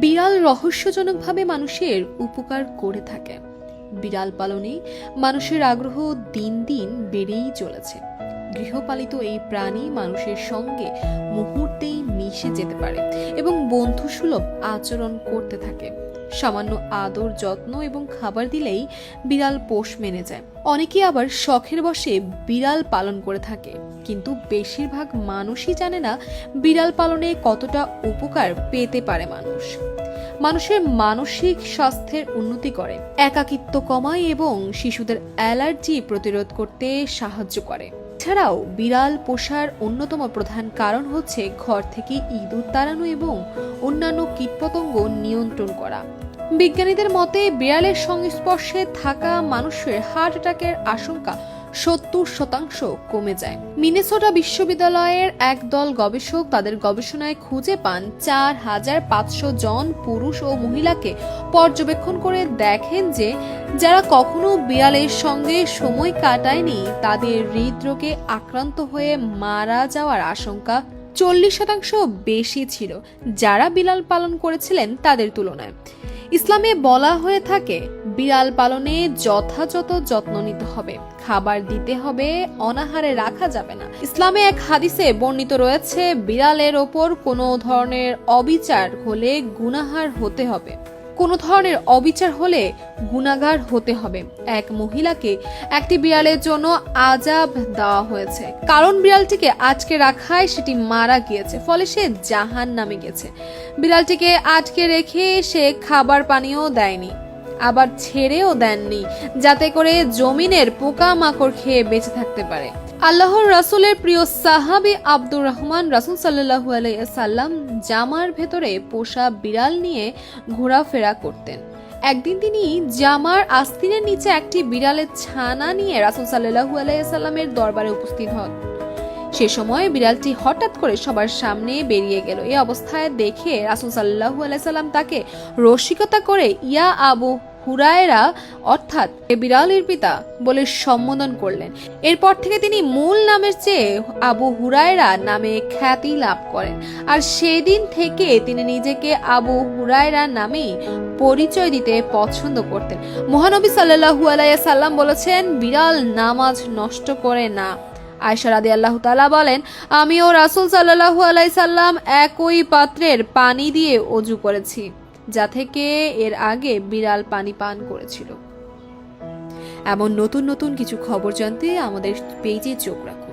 বিড়াল রহস্যজনকভাবে মানুষের উপকার করে থাকে। বিড়াল পালনে মানুষের আগ্রহ দিন দিন বেড়েই চলেছে। গৃহপালিত এই প্রাণী মানুষের সঙ্গে মুহূর্তেই মিশে যেতে পারে এবং বন্ধুসুলভ আচরণ করতে থাকে। সামান্য আদর, যত্ন এবং খাবার দিলেই বিড়াল পোষ মেনে যায়। অনেকে আবার শখের বসে বিড়াল পালন করে থাকে। কিন্তু বেশিরভাগ মানুষই জানে না বিড়াল পালনে কতটা উপকার পেতে পারে মানুষ। মানুষের মানসিক স্বাস্থ্যের উন্নতি করে, একাকিত্ব কমায় এবং শিশুদের অ্যালার্জি প্রতিরোধ করতে সাহায্য করে। এছাড়াও বিড়াল পোষার অন্যতম প্রধান কারণ হচ্ছে ঘর থেকে ইঁদুর তাড়ানো এবং অন্যান্য কীটপতঙ্গ নিয়ন্ত্রণ করা। বিজ্ঞানীদের মতে, বিড়ালের সংস্পর্শে থাকা মানুষের হার্ট অ্যাটাকের আশঙ্কা সত্তর শতাংশ কমে যায়। মিনেসোটা বিশ্ববিদ্যালয়ের একদল গবেষক তাদের গবেষণায় খুঁজে পান চার হাজার পাঁচশো জন পুরুষ ও মহিলাকে। পর্যবেক্ষণ করে দেখেন যে, যারা কখনো বিড়ালের সঙ্গে সময় কাটায়নি, তাদের হৃদরোগে আক্রান্ত হয়ে মারা যাওয়ার আশঙ্কা চল্লিশ শতাংশ বেশি ছিল। যারা বিড়াল পালন করেছিলেন তাদের তুলনায়। ইসলামে বলা হয়ে থাকে বিড়াল পালনে যথাযথ যত্ন নিতে হবে। খাবার দিতে হবে, অনাহারে রাখা যাবে না। ইসলামে এক হাদিসে বর্ণিত রয়েছে, বিড়ালের ওপর কোনো ধরনের অবিচার হলে গুনাহার হতে হবে। কোনো ধরনের অবিচার হলে গুনাগার হতে হবে। এক মহিলাকে একটি বিড়ালের জন্য আজাব দেওয়া হয়েছে। কারণ বিড়ালটিকে আটকে রাখায় সেটি মারা গিয়েছে, ফলে সে জাহান নামে গেছে। বিড়ালটিকে আটকে রেখে সে খাবার পানিও দেয়নি। আবার ছেড়েও দেননি, যাতে করে জমিনের পোকামাকড় খেয়ে বেঁচে থাকতে পারে। আল্লাহর রাসূলের প্রিয় সাহাবী আব্দুর রহমান রাসূল সাল্লাল্লাহু আলাইহি সাল্লাম জামার ভেতরে পোষা বিড়াল নিয়ে ঘোরাফেরা করতেন। একদিন তিনি জামার আস্তিনের নিচে একটি বিড়ালের ছানা নিয়ে রাসূল সাল্লাল্লাহু আলাইহি সাল্লামের দরবারে উপস্থিত হন। সে সময় বিড়ালটি হঠাৎ করে সবার সামনে বেরিয়ে গেল। এই অবস্থায় দেখে রাসূল সাল্লাল্লাহু আলাইহি সাল্লাম তাকে রসিকতা করে, ইয়া আবু হুরায়রা অর্থাৎ বিড়ালের পিতা বলে সম্বোধন করলেন। এরপর থেকে তিনি মূল নামের চেয়ে আবু হুরায়রা নামে খ্যাতি লাভ করেন। আর সেদিন থেকে তিনি নিজেকে আবু হুরায়রা নামেই পরিচয় দিতে পছন্দ করতেন। মহানবী সাল্লাল্লাহু আলাইহি সাল্লাম বলেছেন, বিড়াল নামাজ নষ্ট করে না। আয়সা রাদি আল্লাহ তালা বলেন, আমিও রাসুল সাল্লাহু আলাই সাল্লাম একই পাত্রের পানি দিয়ে অজু করেছি। যা থেকে এর আগে বিড়াল পানি পান করেছিল। এমন নতুন নতুন কিছু খবর জানতে আমাদের পেজে চোখ রাখুন।